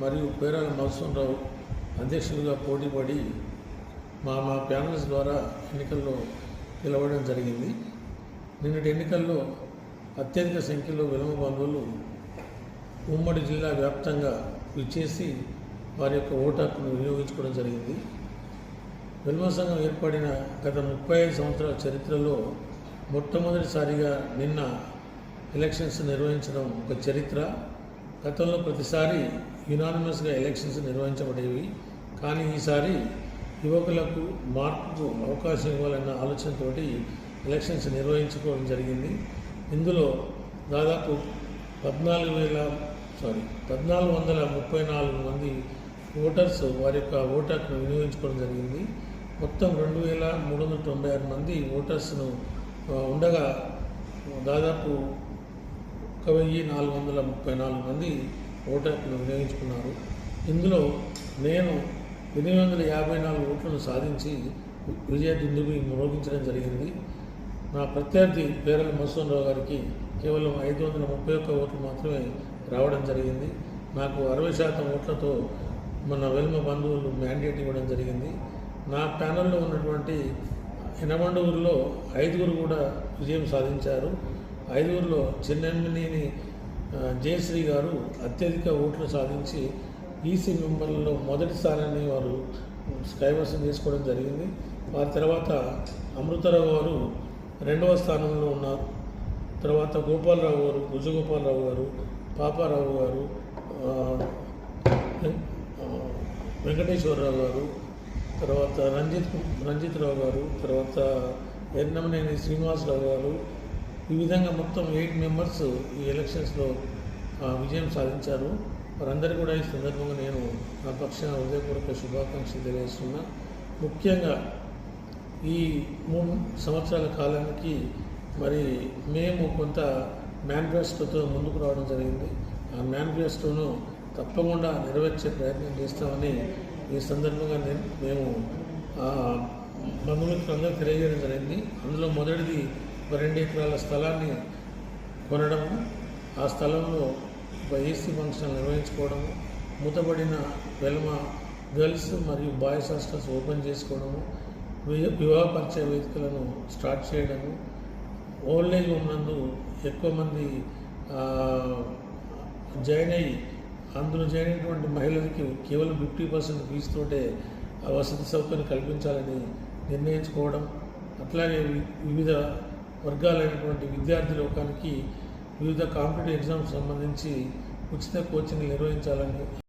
మరియు పేరాల మధుసూరరావు అధ్యక్షులుగా పోటీపడి మా మా ప్యానల్స్ ద్వారా ఎన్నికల్లో గెలవడం జరిగింది. నిన్నటి ఎన్నికల్లో అత్యధిక సంఖ్యలో విలమ బంధువులు ఉమ్మడి జిల్లా వ్యాప్తంగా విచ్చేసి వారి యొక్క ఓటు హక్కును వినియోగించుకోవడం జరిగింది. విలువ సంఘం ఏర్పడిన గత ముప్పై ఐదు సంవత్సరాల చరిత్రలో మొట్టమొదటిసారిగా నిన్న ఎలక్షన్స్ నిర్వహించడం ఒక చరిత్ర. గతంలో ప్రతిసారి యునానిమస్గా ఎలక్షన్స్ నిర్వహించబడేవి. కానీ ఈసారి యువకులకు మార్పుకు అవకాశం ఇవ్వాలన్న ఆలోచనతోటి ఎలక్షన్స్ నిర్వహించుకోవడం జరిగింది. ఇందులో దాదాపు పద్నాలుగు వేల సారీ పద్నాలుగు వందల ముప్పై నాలుగు మంది ఓటర్స్ వారి యొక్క ఓటు హక్కును వినియోగించుకోవడం జరిగింది. మొత్తం రెండు వేల మూడు వందల తొంభై ఆరు మంది ఓటర్స్ను ఉండగా దాదాపు వెయ్యి నాలుగు వందల ముప్పై నాలుగు మంది ఓటు హక్కును వినియోగించుకున్నారు. ఇందులో నేను ఎనిమిది వందల యాభై నాలుగు ఓట్లను సాధించి విజయ దుందుబి మ్రోగించడం జరిగింది. నా ప్రత్యర్థి పేరల మసూన్ గారికి కేవలం ఐదు వందల ముప్పై ఒక్క ఓట్లు మాత్రమే రావడం జరిగింది. నాకు అరవై శాతం ఓట్లతో మన వెల్మ బంధువులు మ్యాండేట్ ఇవ్వడం జరిగింది. నా ప్యానల్లో ఉన్నటువంటి ఎనమండూరులో ఐదుగురు కూడా విజయం సాధించారు. ఐదుగురులో చిన్నమినేని జయశ్రీ గారు అత్యధిక ఓట్లు సాధించి ఈసీ మెంబర్లలో మొదటి స్థానాన్ని వారు కైవసం చేసుకోవడం జరిగింది. వారి తర్వాత అమృతరావు గారు రెండవ స్థానంలో ఉన్నారు. తర్వాత గోపాలరావు గారు భుజగోపాలరావు గారు పాపారావు గారు వెంకటేశ్వరరావు గారు తర్వాత రంజిత్ రంజిత్ రావు గారు తర్వాత ఎన్నమనేని శ్రీనివాసరావు గారు ఈ విధంగా మొత్తం ఎయిట్ మెంబర్స్ ఈ ఎలక్షన్స్లో ఆ, విజయం సాధించారు. వారందరికీ కూడా ఈ సందర్భంగా నేను నా పక్షాన హృదయపూర్వక శుభాకాంక్షలు తెలియజేస్తున్నా. ముఖ్యంగా ఈ మూడు సంవత్సరాల కాలానికి మరి మేము కొంత మేనిఫెస్టోతో ముందుకు రావడం జరిగింది. ఆ మేనిఫెస్టోను తప్పకుండా నెరవేర్చే ప్రయత్నం చేస్తామని ఈ సందర్భంగా నేను మేము ఆ, బంధుమిత్రులందరూ తెలియజేయడం జరిగింది. అందులో మొదటిది రెండు ఎకరాల స్థలాన్ని కొనడము ఆ స్థలంలో ఒక ఏసీ ఫంక్షన్ నిర్వహించుకోవడము మూతబడిన వెల్మ గర్ల్స్ మరియు బాయ్స్ హాస్టల్స్ ఓపెన్ చేసుకోవడము వి- వివాహ పరిచయ వేదికలను స్టార్ట్ చేయడము ఓల్డ్ ఏజ్ ఉన్నందు ఎక్కువ మంది జాయిన్ అయ్యి అందులో జాయిన్ అయినటువంటి మహిళలకి కేవలం ఫిఫ్టీ పర్సెంట్ ఫీజుతోటే ఆ వసతి సౌకర్యం కల్పించాలని నిర్ణయించుకోవడం అట్లాగే వి- వివిధ వర్గాలైనటువంటి విద్యార్థి లోకానికి వివిధ కాంపిటేటివ్ ఎగ్జామ్స్ సంబంధించి ఉచిత కోచింగ్ నిర్వహించాలని